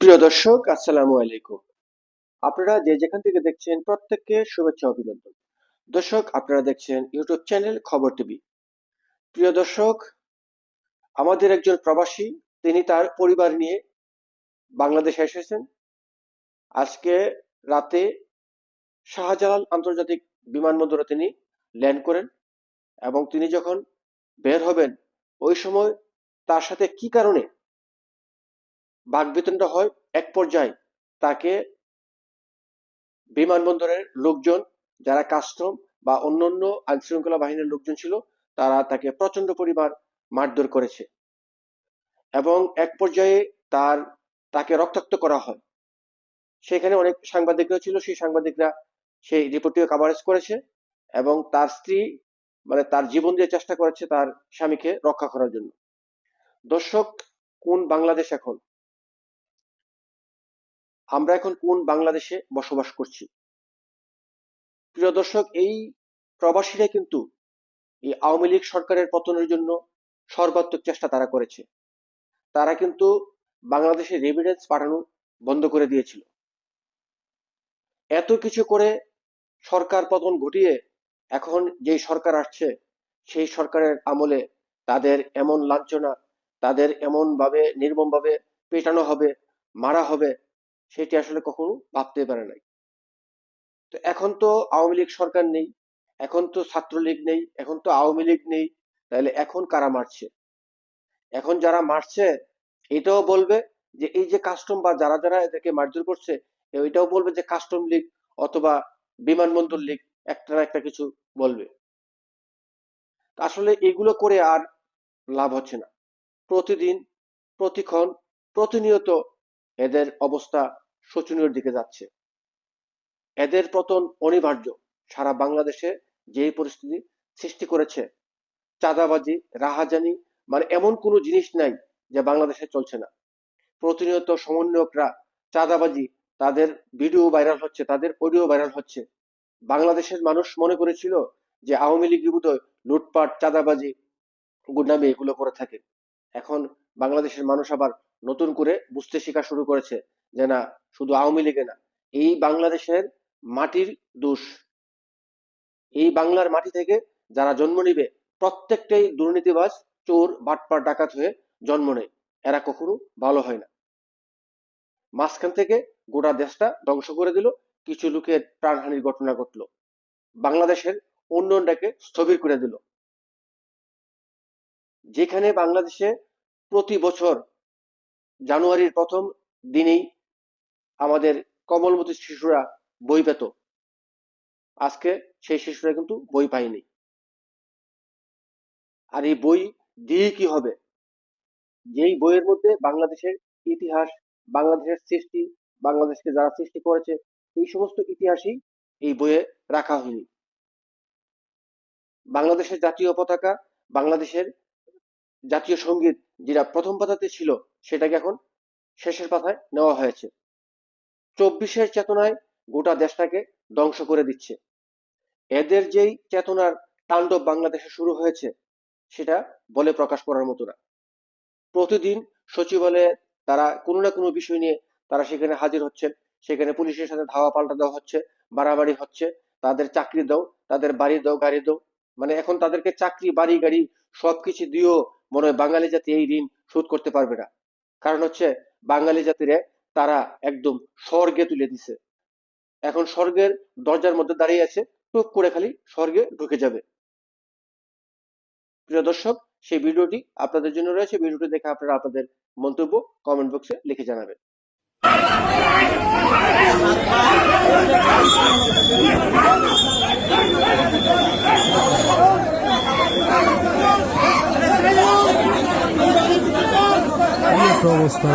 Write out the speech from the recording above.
প্রিয় দর্শক, আসসালামু আলাইকুম। আপনারা যে যেখান থেকে দেখছেন প্রত্যেককে শুভেচ্ছা অভিনন্দন। দর্শক, আপনারা দেখছেন ইউটিউব চ্যানেল খবর টিভি। প্রিয় দর্শক, আমাদের একজন প্রবাসী, তিনি তার পরিবার নিয়ে বাংলাদেশে এসেছেন। আজকে রাতে শাহজালাল আন্তর্জাতিক বিমানবন্দরে তিনি ল্যান্ড করেন এবং তিনি যখন বের হবেন, ওই সময় তার সাথে কি কারণে বাকবিতণ্ডা হয় এক পর্যায়ে। তাকে বিমানবন্দরের লোকজন, যারা কাস্টম বা অন্যান্য আইন শৃঙ্খলা বাহিনীর লোকজন ছিল, তারা তাকে প্রচণ্ড পরিমাণ মারধর করেছে এবং এক পর্যায়ে তার, তাকে রক্তাক্ত করা হয়। সেখানে অনেক সাংবাদিকরা ছিল, সেই সাংবাদিকরা সেই রিপোর্টটিও কাভারেজ করেছে এবং তার স্ত্রী মানে তার জীবন দিয়ে চেষ্টা করেছে তার স্বামীকে রক্ষা করার জন্য। দর্শক, কোন বাংলাদেশ এখন? আমরা এখন কোন বাংলাদেশে বসবাস করছি? প্রিয় দর্শক, এই প্রবাসীরা কিন্তু এই আওয়ামী লীগ সরকারের পতনের জন্য সর্বাত্মক চেষ্টা তারা করেছে। তারা কিন্তু বাংলাদেশে রেভিডেন্স পাঠানো বন্ধ করে দিয়েছিল। এত কিছু করে সরকার পতন ঘটিয়ে এখন যেই সরকার আসছে, সেই সরকারের আমলে তাদের এমন লাঞ্ছনা, তাদের এমন ভাবে নির্মম ভাবে পেটানো হবে, মারা হবে সেটি আসলে কখনো ভাবতে পারে নাই। তো এখন তো আওয়ামী লীগ সরকার নেই, এখন তো ছাত্রলীগ নেই, এখন তো আওয়ামী লীগ নেই, তাহলে এখন কারা মারছে? এখন যারা মারছে, এটাও বলবে যে এই যে কাস্টম বা যারা যারা এদেরকে মারধর করছে, এটাও বলবে যে কাস্টম লীগ অথবা বিমানবন্দর লীগ, একটা না একটা কিছু বলবে। আসলে এগুলো করে আর লাভ হচ্ছে না। প্রতিদিন, প্রতিক্ষণ, প্রতিনিয়ত এদের অবস্থা শোচনীয় দিকে যাচ্ছে। এদের পতন অনিবার্য। সারা বাংলাদেশে যেই পরিস্থিতি সৃষ্টি করেছে, চাঁদাবাজি, রাহাজানি মানে এমন কোনো জিনিস নাই যে বাংলাদেশে চলছে না। প্রতিনিয়ত সমন্বয়করা চাঁদাবাজি, তাদের ভিডিও ভাইরাল হচ্ছে, তাদের অডিও ভাইরাল হচ্ছে। বাংলাদেশের মানুষ মনে করেছিল যে আওয়ামী লীগ বোধহয় লুটপাট, চাঁদাবাজি, গুন্ডামি এগুলো করে থাকে। এখন বাংলাদেশের মানুষ আবার নতুন করে বুঝতে শেখা শুরু করেছে যে না, শুধু আওয়ামী লীগে না, এই বাংলাদেশের মাটির দোষ। এই বাংলার মাটি থেকে যারা জন্ম নিবে, প্রত্যেকটাই দুর্নীতিবাজ, চোর, বাটপার, ডাকাত হয়ে জন্ম নেয়। এরা কখনো ভালো হয় না। মাঝখান থেকে গোটা দেশটা ধ্বংস করে দিল, কিছু লোকের প্রাণহানির ঘটনা ঘটলো। বাংলাদেশের উন্নয়নটাকে স্থবির করে দিল। যেখানে বাংলাদেশে প্রতি বছর জানুয়ারির প্রথম দিনেই আমাদের কমলমতি শিশুরা বই পেত। আজকে সেই শিশুরা কিন্তু বই পায়নি। আর এই বই দিয়ে কি হবে? যেই বইয়ের মধ্যে বাংলাদেশের ইতিহাস, বাংলাদেশের সৃষ্টি, বাংলাদেশকে যারা সৃষ্টি করেছে, এই সমস্ত ইতিহাসই এই বইয়ে রাখা হয়নি। বাংলাদেশের জাতীয় পতাকা, বাংলাদেশের জাতীয় সংগীত যেটা প্রথম পাতাতে ছিল, সেটাকে এখন শেষের পাতায় নেওয়া হয়েছে। চব্বিশের চেতনায় গোটা দেশটাকে ধ্বংস করে দিচ্ছে। এদের যেই চেতনার তাণ্ডব বাংলাদেশে শুরু হয়েছে, সেটা বলে প্রকাশ করার মতো না। প্রতিদিন সচিবালয়ে তারা কোনো না কোনো বিষয় নিয়ে তারা সেখানে হাজির হচ্ছেন সেখানে পুলিশের সাথে ধাওয়া পাল্টা দেওয়া হচ্ছে, বাড়াবাড়ি হচ্ছে, তাদের চাকরি দাও, তাদের বাড়ি দাও, গাড়ি দাও মানে এখন তাদেরকে চাকরি, বাড়ি, গাড়ি সবকিছু দিয়েও মনে হয় বাঙালি জাতি এই ঋণ শোধ করতে পারবে না। কারণ হচ্ছে বাঙালি জাতিরে তারা একদম স্বর্গে তুলে দিছে। এখন স্বর্গের দরজার মধ্যে দাঁড়িয়ে আছে, টুক করে খালি স্বর্গে ঢুকে যাবে। প্রিয় দর্শক, সেই ভিডিওটি আপনাদের জন্য রয়েছে। ভিডিওটি দেখে আপনারা আপনাদের মন্তব্য কমেন্ট বক্সে লিখে জানাবেন। কি একটা অবস্থা